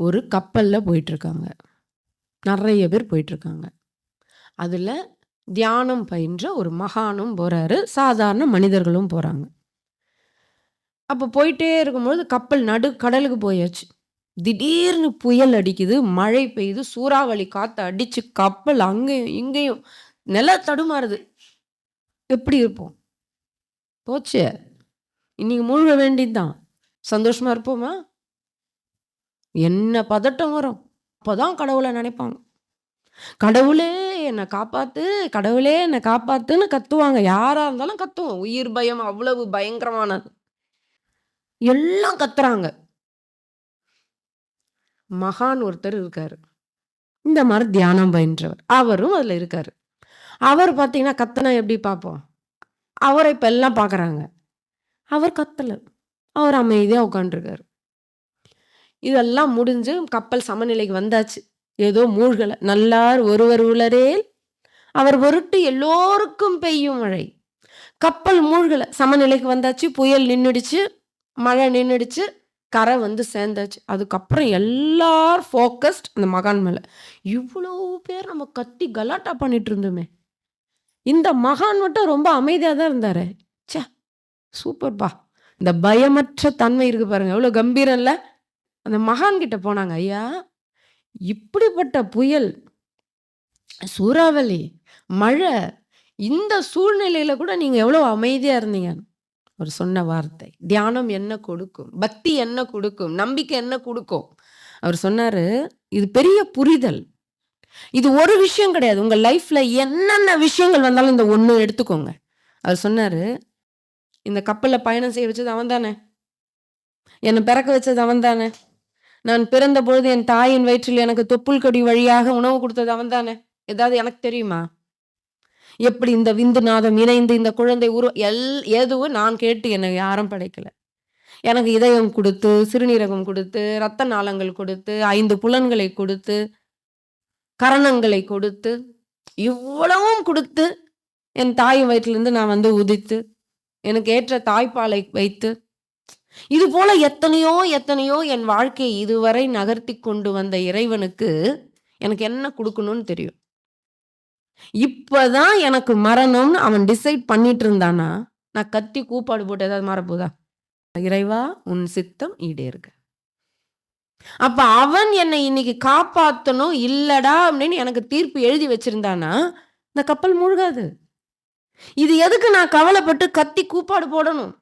ஒரு கப்பலில் போயிட்டுருக்காங்க. நிறைய பேர் போயிட்டுருக்காங்க. அதில் தியானம் பயின்ற ஒரு மகானும் போகிறாரு சாதாரண மனிதர்களும் போகிறாங்க அப்போ போயிட்டே இருக்கும்பொழுது கப்பல் நடு கடலுக்கு போயாச்சு. திடீர்னு புயல் அடிக்குது, மழை பெய்யுது, சூறாவளி காற்று அடித்து கப்பல் அங்கேயும், இங்கேயும் நில தடுமாறுது. எப்படி இருப்போம்? போச்சே! இன்னைக்கு மூழ்க வேண்டியதுதான் சந்தோஷமாக இருப்போமா? என்ன பதட்டம் வரும். அப்போதான் கடவுளை நினைப்பாங்க. கடவுளே என்னை காப்பாத்து! கடவுளே என்னை காப்பாத்துன்னு கத்துவாங்க. யாரா இருந்தாலும் கத்துவோம். உயிர் பயம் அவ்வளவு பயங்கரமானது. எல்லாம் கத்துறாங்க. மகான் ஒருத்தர் இருக்காரு. இந்த மாதிரி தியானம் பயின்றவர். அவரும் அதுல இருக்காரு. அவர் பார்த்தீங்கன்னா, கத்தனா எப்படி பார்ப்போம்? அவரை இப்ப எல்லாம் பார்க்குறாங்க. அவர் கத்தலை அவர் அமைதியாக உட்காந்துருக்காரு. இதெல்லாம் முடிஞ்சு கப்பல் சமநிலைக்கு வந்தாச்சு. ஏதோ மூழ்கலை "நல்லார் ஒருவர் உளரே அவர் பொருட்டு எல்லோருக்கும் பெய்யும் மழை." கப்பல் மூழ்கலை சமநிலைக்கு வந்தாச்சு. புயல் நின்றுடுச்சு மழை நின்றுடுச்சு கரை வந்து சேர்ந்தாச்சு. அதுக்கப்புறம் எல்லார் ஃபோக்கஸ்ட் அந்த மகான் மேலே இவ்வளோ பேர் நம்ம கத்தி கலாட்டா பண்ணிட்டு இருந்தோமே! இந்த மகான் மட்டும் ரொம்ப அமைதியாக தான் இருந்தார் ச்சே! சூப்பர்ப்பா! இந்த பயமற்ற தன்மை இருக்கு பாருங்க. எவ்வளோ கம்பீரம் இல்லை அந்த மகான்கிட்ட போனாங்க. "ஐயா, இப்படிப்பட்ட புயல், சூறாவளி, மழை, இந்த சூழ்நிலையில கூட நீங்க எவ்வளோ அமைதியா இருந்தீங்க." அவர் சொன்ன வார்த்தை. தியானம் என்ன கொடுக்கும்? பக்தி என்ன கொடுக்கும் நம்பிக்கை என்ன கொடுக்கும் அவர் சொன்னாரு, "இது பெரிய புரிதல். இது ஒரு விஷயம் கிடையாது. உங்க லைஃப்ல என்னென்ன விஷயங்கள் வந்தாலும் இந்த ஒன்று எடுத்துக்கோங்க." அவர் சொன்னாரு, "இந்த கப்பலில் பயணம் செய்ய வச்சது அவன் தானே! என்னை பிறக்க வச்சது அவன் தானே! நான் பிறந்தபொழுது என் தாயின் வயிற்றில் எனக்கு தொப்புள் கொடி வழியாக உணவு கொடுத்தது அவன் தானே! ஏதாவது எனக்கு தெரியுமா? எப்படி இந்த விந்து நாதம் இணைந்து இந்த குழந்தை உரு எல் எதுவும் நான் கேட்டு என்னை யாரும் படைக்கல. எனக்கு இதயம் கொடுத்து சிறுநீரகம் கொடுத்து ரத்த நாளங்கள் கொடுத்து ஐந்து புலன்களை கொடுத்து கரணங்களை கொடுத்து, இவ்வளவும் கொடுத்து என் தாய் வயிற்றிலிருந்து நான் வந்து உதித்து, எனக்கு ஏற்ற தாய்ப்பாலை வைத்து, இது போல எத்தனையோ, எத்தனையோ என் வாழ்க்கையை இதுவரை நகர்த்தி கொண்டு வந்த இறைவனுக்கு, எனக்கு என்ன கொடுக்கணும்னு தெரியும். இப்பதான் எனக்கு மரணம்னு அவன் டிசைட் பண்ணிட்டு இருந்தானா, நான் கத்தி கூப்பாடு போட்டு ஏதாவது மாறப்போதா? இறைவா! உன் சித்தம் ஈடேறுக. அப்ப அவன் என்னை இன்னைக்கு காப்பாத்தணும், இல்லடா அப்படின்னு எனக்கு தீர்ப்பு எழுதி வச்சிருந்தானா, இந்த கப்பல் மூழ்காது. இது எதுக்கு நான் கவலைப்பட்டு கத்தி கூப்பாடு போடணும்?